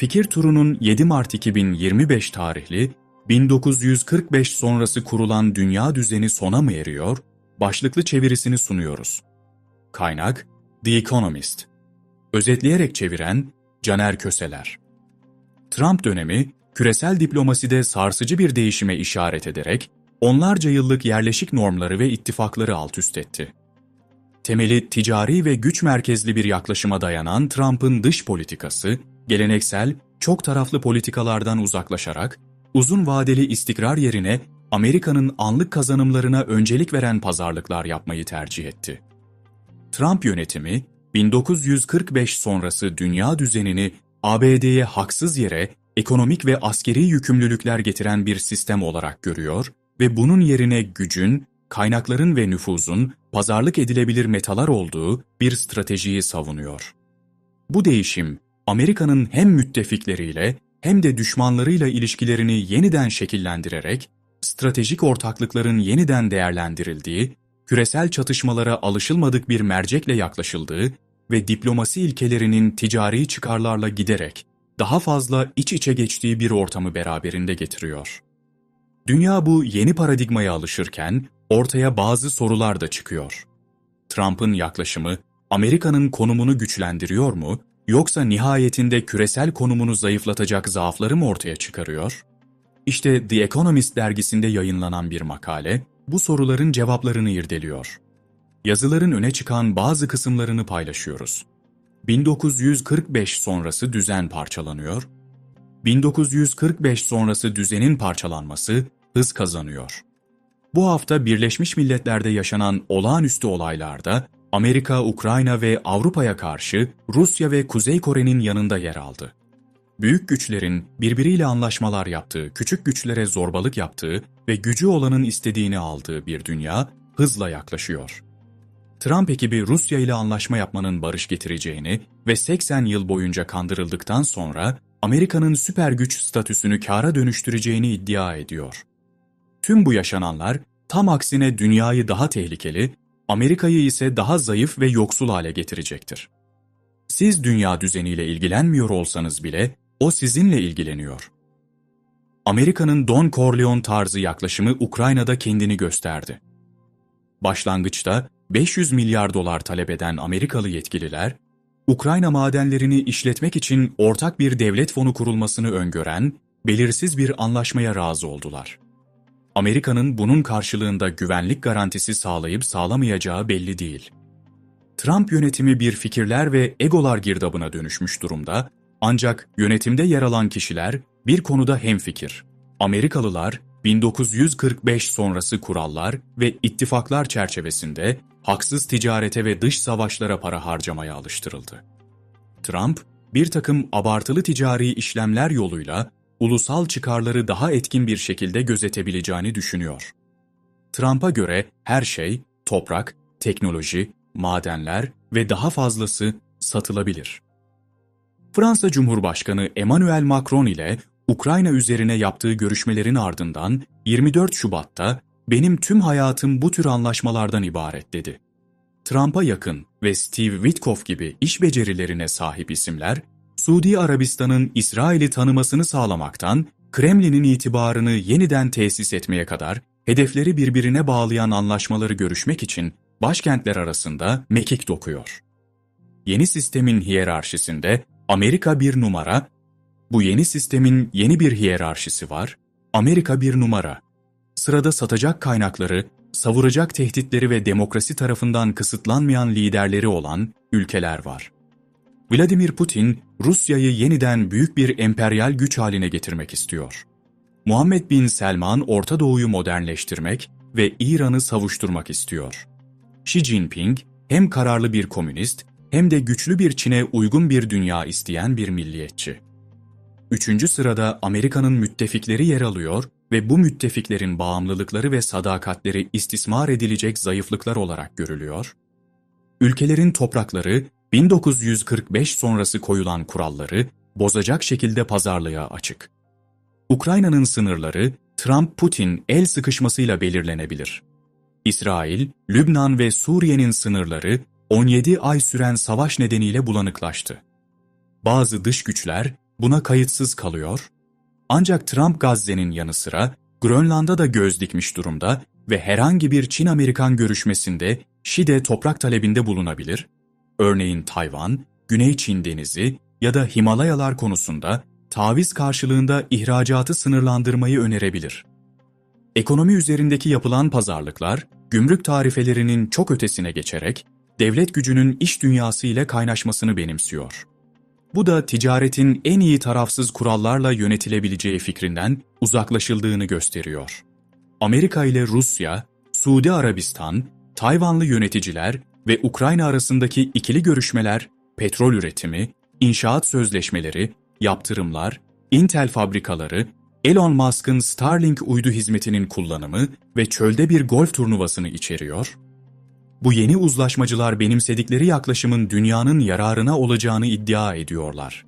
Fikir Turu'nun 7 Mart 2025 tarihli 1945 sonrası kurulan dünya düzeni sona mı eriyor? Başlıklı çevirisini sunuyoruz. Kaynak The Economist. Özetleyerek çeviren Caner Köseler. Trump dönemi küresel diplomaside sarsıcı bir değişime işaret ederek onlarca yıllık yerleşik normları ve ittifakları alt üst etti. Temeli ticari ve güç merkezli bir yaklaşıma dayanan Trump'ın dış politikası, geleneksel, çok taraflı politikalardan uzaklaşarak, uzun vadeli istikrar yerine Amerika'nın anlık kazanımlarına öncelik veren pazarlıklar yapmayı tercih etti. Trump yönetimi, 1945 sonrası dünya düzenini ABD'ye haksız yere ekonomik ve askeri yükümlülükler getiren bir sistem olarak görüyor ve bunun yerine gücün, kaynakların ve nüfuzun pazarlık edilebilir metalar olduğu bir stratejiyi savunuyor. Bu değişim, Amerika'nın hem müttefikleriyle hem de düşmanlarıyla ilişkilerini yeniden şekillendirerek, stratejik ortaklıkların yeniden değerlendirildiği, küresel çatışmalara alışılmadık bir mercekle yaklaşıldığı ve diplomasi ilkelerinin ticari çıkarlarla giderek daha fazla iç içe geçtiği bir ortamı beraberinde getiriyor. Dünya bu yeni paradigmaya alışırken ortaya bazı sorular da çıkıyor. Trump'ın yaklaşımı Amerika'nın konumunu güçlendiriyor mu yoksa nihayetinde küresel konumunu zayıflatacak zaafları mı ortaya çıkarıyor? İşte The Economist dergisinde yayınlanan bir makale bu soruların cevaplarını irdeliyor. Yazıların öne çıkan bazı kısımlarını paylaşıyoruz. 1945 sonrası düzen parçalanıyor. 1945 sonrası düzenin parçalanması hız kazanıyor. Bu hafta Birleşmiş Milletler'de yaşanan olağanüstü olaylarda Amerika, Ukrayna ve Avrupa'ya karşı Rusya ve Kuzey Kore'nin yanında yer aldı. Büyük güçlerin birbiriyle anlaşmalar yaptığı, küçük güçlere zorbalık yaptığı ve gücü olanın istediğini aldığı bir dünya hızla yaklaşıyor. Trump ekibi Rusya ile anlaşma yapmanın barış getireceğini ve 80 yıl boyunca kandırıldıktan sonra Amerika'nın süper güç statüsünü kâra dönüştüreceğini iddia ediyor. Tüm bu yaşananlar tam aksine dünyayı daha tehlikeli, Amerika'yı ise daha zayıf ve yoksul hale getirecektir. Siz dünya düzeniyle ilgilenmiyor olsanız bile o sizinle ilgileniyor. Amerika'nın Don Corleone tarzı yaklaşımı Ukrayna'da kendini gösterdi. Başlangıçta 500 milyar dolar talep eden Amerikalı yetkililer, Ukrayna madenlerini işletmek için ortak bir devlet fonu kurulmasını öngören belirsiz bir anlaşmaya razı oldular. Amerika'nın bunun karşılığında güvenlik garantisi sağlayıp sağlamayacağı belli değil. Trump yönetimi bir fikirler ve egolar girdabına dönüşmüş durumda ancak yönetimde yer alan kişiler bir konuda hemfikir. Amerikalılar 1945 sonrası kurallar ve ittifaklar çerçevesinde haksız ticarete ve dış savaşlara para harcamaya alıştırıldı. Trump, bir takım abartılı ticari işlemler yoluyla ulusal çıkarları daha etkin bir şekilde gözetebileceğini düşünüyor. Trump'a göre her şey, toprak, teknoloji, madenler ve daha fazlası satılabilir. Fransa Cumhurbaşkanı Emmanuel Macron ile Ukrayna üzerine yaptığı görüşmelerin ardından 24 Şubat'ta benim tüm hayatım bu tür anlaşmalardan ibaret dedi. Trump'a yakın ve Steve Witkoff gibi iş becerilerine sahip isimler, Suudi Arabistan'ın İsrail'i tanımasını sağlamaktan, Kremlin'in itibarını yeniden tesis etmeye kadar hedefleri birbirine bağlayan anlaşmaları görüşmek için başkentler arasında mekik dokuyor. Yeni sistemin hiyerarşisinde Amerika bir numara, bu yeni sistemin yeni bir hiyerarşisi var, Amerika bir numara. Sırada satacak kaynakları, savuracak tehditleri ve demokrasi tarafından kısıtlanmayan liderleri olan ülkeler var. Vladimir Putin, Rusya'yı yeniden büyük bir emperyal güç haline getirmek istiyor. Muhammed Bin Selman Orta Doğu'yu modernleştirmek ve İran'ı savuşturmak istiyor. Xi Jinping hem kararlı bir komünist hem de güçlü bir Çin'e uygun bir dünya isteyen bir milliyetçi. Üçüncü sırada Amerika'nın müttefikleri yer alıyor ve bu müttefiklerin bağımlılıkları ve sadakatleri istismar edilecek zayıflıklar olarak görülüyor. Ülkelerin toprakları 1945 sonrası koyulan kuralları bozacak şekilde pazarlığa açık. Ukrayna'nın sınırları Trump-Putin el sıkışmasıyla belirlenebilir. İsrail, Lübnan ve Suriye'nin sınırları 17 ay süren savaş nedeniyle bulanıklaştı. Bazı dış güçler buna kayıtsız kalıyor. Ancak Trump Gazze'nin yanı sıra Grönland'a da göz dikmiş durumda ve herhangi bir Çin-Amerikan görüşmesinde Şi'de toprak talebinde bulunabilir. Örneğin Tayvan, Güney Çin Denizi ya da Himalayalar konusunda taviz karşılığında ihracatı sınırlandırmayı önerebilir. Ekonomi üzerindeki yapılan pazarlıklar, gümrük tarifelerinin çok ötesine geçerek devlet gücünün iş dünyası ile kaynaşmasını benimsiyor. Bu da ticaretin en iyi tarafsız kurallarla yönetilebileceği fikrinden uzaklaşıldığını gösteriyor. Amerika ile Rusya, Suudi Arabistan, Tayvanlı yöneticiler ve Ukrayna arasındaki ikili görüşmeler, petrol üretimi, inşaat sözleşmeleri, yaptırımlar, Intel fabrikaları, Elon Musk'ın Starlink uydu hizmetinin kullanımı ve çölde bir golf turnuvasını içeriyor. Bu yeni uzlaşmacılar benimsedikleri yaklaşımın dünyanın yararına olacağını iddia ediyorlar.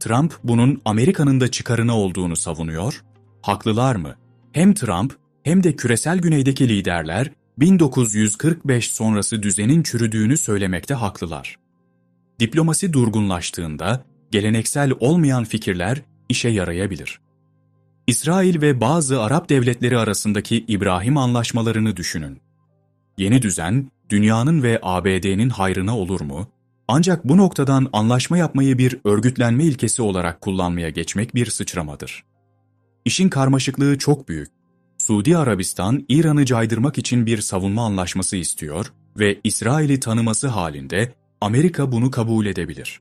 Trump bunun Amerika'nın da çıkarına olduğunu savunuyor. Haklılar mı? Hem Trump hem de küresel güneydeki liderler 1945 sonrası düzenin çürüdüğünü söylemekte haklılar. Diplomasi durgunlaştığında geleneksel olmayan fikirler işe yarayabilir. İsrail ve bazı Arap devletleri arasındaki İbrahim anlaşmalarını düşünün. Yeni düzen, dünyanın ve ABD'nin hayrına olur mu? Ancak bu noktadan anlaşma yapmayı bir örgütlenme ilkesi olarak kullanmaya geçmek bir sıçramadır. İşin karmaşıklığı çok büyük. Suudi Arabistan, İran'ı caydırmak için bir savunma anlaşması istiyor ve İsrail'i tanıması halinde Amerika bunu kabul edebilir.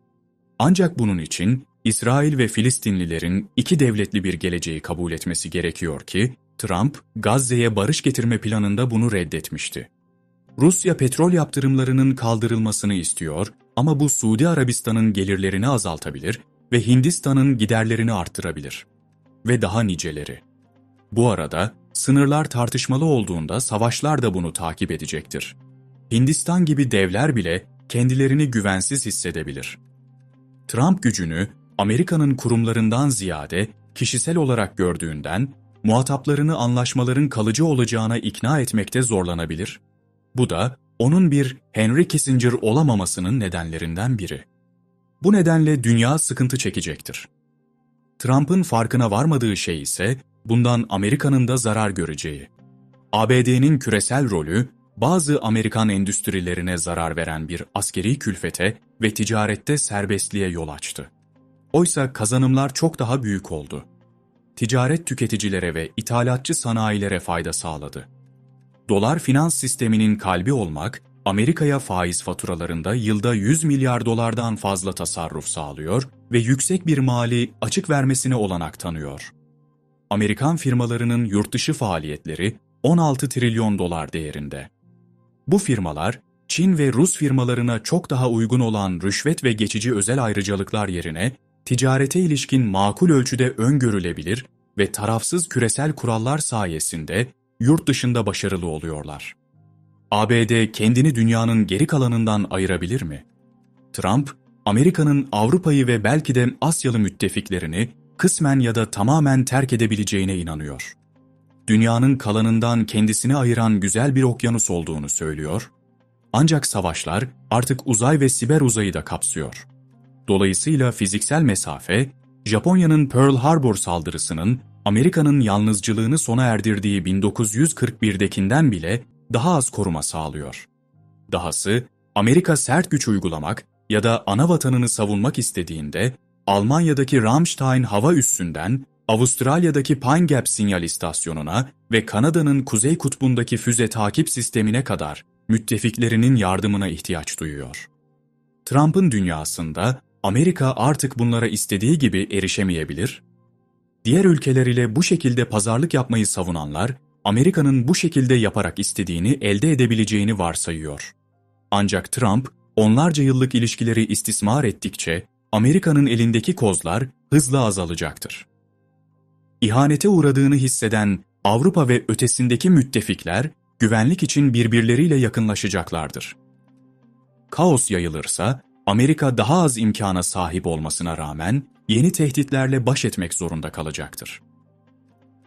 Ancak bunun için İsrail ve Filistinlilerin iki devletli bir geleceği kabul etmesi gerekiyor ki, Trump, Gazze'ye barış getirme planında bunu reddetmişti. Rusya petrol yaptırımlarının kaldırılmasını istiyor ama bu Suudi Arabistan'ın gelirlerini azaltabilir ve Hindistan'ın giderlerini arttırabilir. Ve daha niceleri. Bu arada sınırlar tartışmalı olduğunda savaşlar da bunu takip edecektir. Hindistan gibi devler bile kendilerini güvensiz hissedebilir. Trump gücünü Amerika'nın kurumlarından ziyade kişisel olarak gördüğünden muhataplarını anlaşmaların kalıcı olacağına ikna etmekte zorlanabilir. Bu da onun bir Henry Kissinger olamamasının nedenlerinden biri. Bu nedenle dünya sıkıntı çekecektir. Trump'ın farkına varmadığı şey ise bundan Amerika'nın da zarar göreceği. ABD'nin küresel rolü bazı Amerikan endüstrilerine zarar veren bir askeri külfete ve ticarette serbestliğe yol açtı. Oysa kazanımlar çok daha büyük oldu. Ticaret tüketicilere ve ithalatçı sanayilere fayda sağladı. Dolar finans sisteminin kalbi olmak, Amerika'ya faiz faturalarında yılda 100 milyar dolardan fazla tasarruf sağlıyor ve yüksek bir mali açık vermesine olanak tanıyor. Amerikan firmalarının yurtdışı faaliyetleri 16 trilyon dolar değerinde. Bu firmalar, Çin ve Rus firmalarına çok daha uygun olan rüşvet ve geçici özel ayrıcalıklar yerine ticarete ilişkin makul ölçüde öngörülebilir ve tarafsız küresel kurallar sayesinde yurt dışında başarılı oluyorlar. ABD kendini dünyanın geri kalanından ayırabilir mi? Trump, Amerika'nın Avrupa'yı ve belki de Asyalı müttefiklerini kısmen ya da tamamen terk edebileceğine inanıyor. Dünyanın kalanından kendisini ayıran güzel bir okyanus olduğunu söylüyor. Ancak savaşlar artık uzay ve siber uzayı da kapsıyor. Dolayısıyla fiziksel mesafe, Japonya'nın Pearl Harbor saldırısının Amerika'nın yalnızcılığını sona erdirdiği 1941'dekinden bile daha az koruma sağlıyor. Dahası, Amerika sert güç uygulamak ya da ana vatanını savunmak istediğinde Almanya'daki Ramstein hava üssünden Avustralya'daki Pine Gap sinyal istasyonuna ve Kanada'nın Kuzey Kutbu'ndaki füze takip sistemine kadar müttefiklerinin yardımına ihtiyaç duyuyor. Trump'ın dünyasında Amerika artık bunlara istediği gibi erişemeyebilir. Diğer ülkeler ile bu şekilde pazarlık yapmayı savunanlar, Amerika'nın bu şekilde yaparak istediğini elde edebileceğini varsayıyor. Ancak Trump, onlarca yıllık ilişkileri istismar ettikçe, Amerika'nın elindeki kozlar hızla azalacaktır. İhanete uğradığını hisseden Avrupa ve ötesindeki müttefikler, güvenlik için birbirleriyle yakınlaşacaklardır. Kaos yayılırsa, Amerika daha az imkana sahip olmasına rağmen yeni tehditlerle baş etmek zorunda kalacaktır.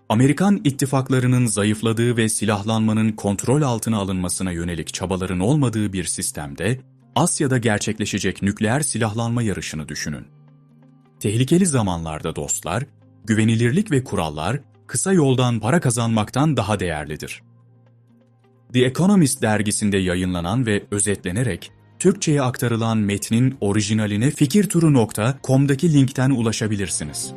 Amerikan ittifaklarının zayıfladığı ve silahlanmanın kontrol altına alınmasına yönelik çabaların olmadığı bir sistemde Asya'da gerçekleşecek nükleer silahlanma yarışını düşünün. Tehlikeli zamanlarda dostlar, güvenilirlik ve kurallar kısa yoldan para kazanmaktan daha değerlidir. The Economist dergisinde yayınlanan ve özetlenerek Türkçe'ye aktarılan metnin orijinaline fikirturu.com'daki linkten ulaşabilirsiniz.